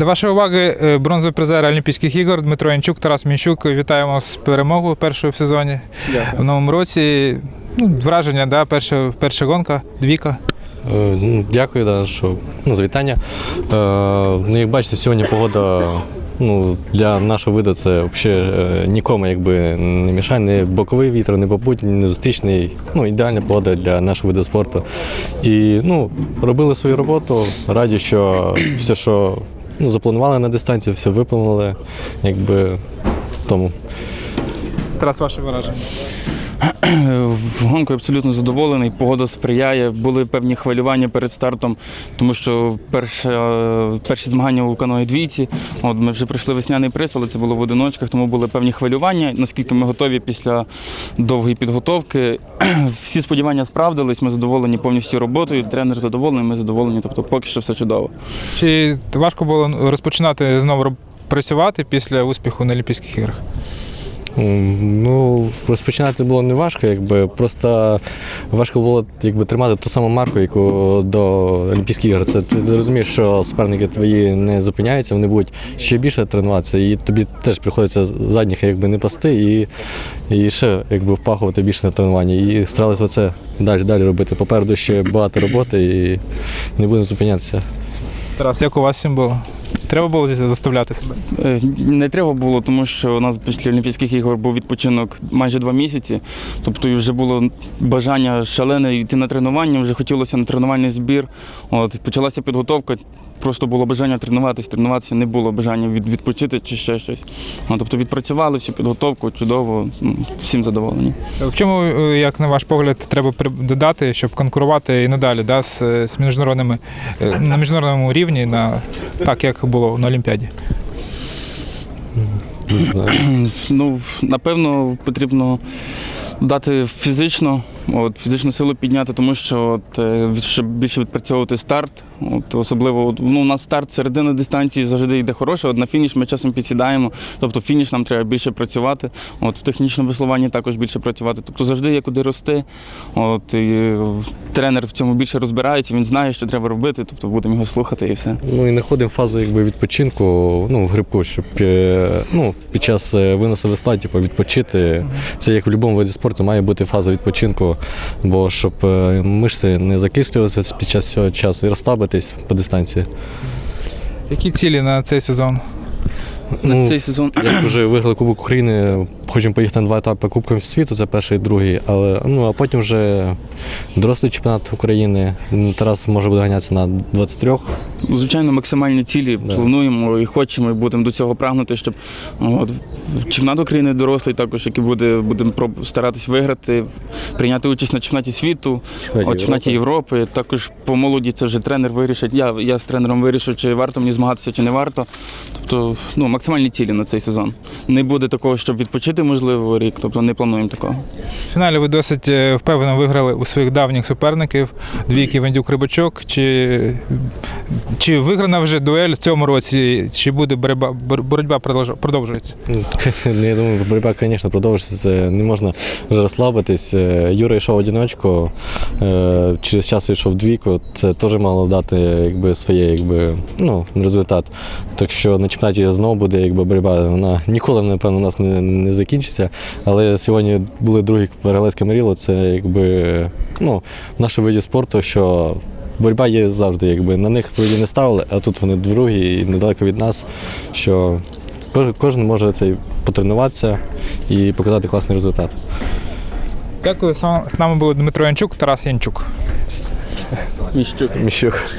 До вашої уваги е, бронзовий призер Олімпійських ігор Дмитро Янчук, Тарас Мінчук. Вітаємо вас з перемогою першою в сезоні. В новому році. Ну, враження, да, перша, перша гонка, двіка. Е, ну, Дякую, да, що ну, за вітання. Е, ну, як бачите, сьогодні погода ну, для нашого виду це взагалі нікому якби, не мішає. Не боковий вітер, не попутній, не зустрічний. Ну, ідеальна погода для нашого виду спорту. І ну, робили свою роботу. Раді, що все, що ну, запланували на дистанцію, все виповнили. Якби, тому. Тарас, ваше враження. В гонку абсолютно задоволений. Погода сприяє. Були певні хвилювання перед стартом, тому що перше, перші змагання у каної двійці. От ми вже пройшли весняний приз, але це було в одиночках, тому були певні хвилювання. Наскільки ми готові після довгої підготовки. Всі сподівання справдились. Ми задоволені повністю роботою. Тренер задоволений, ми задоволені. Тобто, поки що все чудово. Чи важко було розпочинати знову працювати після успіху на Олімпійських іграх? Ну, розпочинати було не важко, якби просто важко було якби, тримати ту саму марку, яку до Олімпійських ігор. Це ти розумієш, що суперники твої не зупиняються, вони будуть ще більше тренуватися, і тобі теж приходиться задніх якби не пасти і, і ще якби впахувати більше на тренування. І старалися це далі далі робити. Попереду ще багато роботи і не будемо зупинятися. Тарас, як у вас всім було? Треба було заставляти себе? Е, Не треба було, тому що у нас після Олімпійських ігор був відпочинок майже два місяці. Тобто вже було бажання шалене йти на тренування, вже хотілося на тренувальний збір. От, почалася підготовка. Просто було бажання тренуватись, тренуватися, не було бажання від, відпочити чи ще щось. От, тобто відпрацювали всю підготовку, чудово, ну, всім задоволені. В чому, е, як на ваш погляд, треба додати, щоб конкурувати і надалі да, з, з міжнародними е, на міжнародному рівні, на, так як було на Олімпіаді? Не знаю. Ну, напевно, потрібно дати фізично, от, фізичну силу підняти, тому що от, е, щоб більше відпрацьовувати старт. От, особливо от, ну, у нас старт середина дистанції завжди йде хороше, от на фініш ми часом підсідаємо. Тобто фініш нам треба більше працювати. От, в технічному веслуванні також більше працювати. Тобто завжди є куди рости. От, і, е, тренер в цьому більше розбирається, він знає, що треба робити, тобто будемо його слухати і все. Ну і знаходимо фазу якби, відпочинку ну, в грибку, щоб е, ну, під час виносу весла типу, відпочити. Це як в будь-якому виді спорту має бути фаза відпочинку, бо щоб е, мишці не закислювалися під час цього часу і розслабитись по дистанції. Які цілі на цей сезон? На Ну, цей сезон Як вже виграли Кубок України, хочемо поїхати на два етапи Кубків світу, це перший і другий, але ну а потім вже дорослий чемпіонат України. Тарас може буде ганятися на 23 Звичайно, максимальні цілі Да. плануємо і хочемо, і будемо до цього прагнути, щоб от, чемпіонат України дорослий також, який буде, будемо старатись виграти, прийняти участь на чемпіонаті світу, Чемпіонаті от, чемпіонаті Європи. Також по молоді це вже тренер вирішить. Я, я з тренером вирішу, чи варто мені змагатися, чи не варто. Тобто, ну, максимальні цілі на цей сезон. Не буде такого, щоб відпочити, можливо, рік. Тобто не плануємо такого. В фіналі ви досить е, впевнено виграли у своїх давніх суперників двійки Вендюк Рибачок. Чи, чи виграна вже дуель в цьому році, чи буде боротьба, боротьба продовжується? Ну, Я думаю, боротьба, звісно, продовжиться. Це не можна вже розслабитись. Е, Юра йшов в одиночку, е, через час йшов двійку. Це теж мало дати якби, своє якби, ну, результат. Так що на чемпіонаті знову буде якби, боротьба. Вона ніколи, напевно, у нас не, не закінчиться. Але сьогодні були другі Варгалецьке Маріло. Це якби ну, в нашому виді спорту, що боротьба є завжди. Якби. На них вроді не ставили, а тут вони другі і недалеко від нас. Що Кожен, може цей потренуватися і показати класний результат. Дякую. З З нами були Дмитро Янчук, Тарас Янчук. Міщук. Міщук.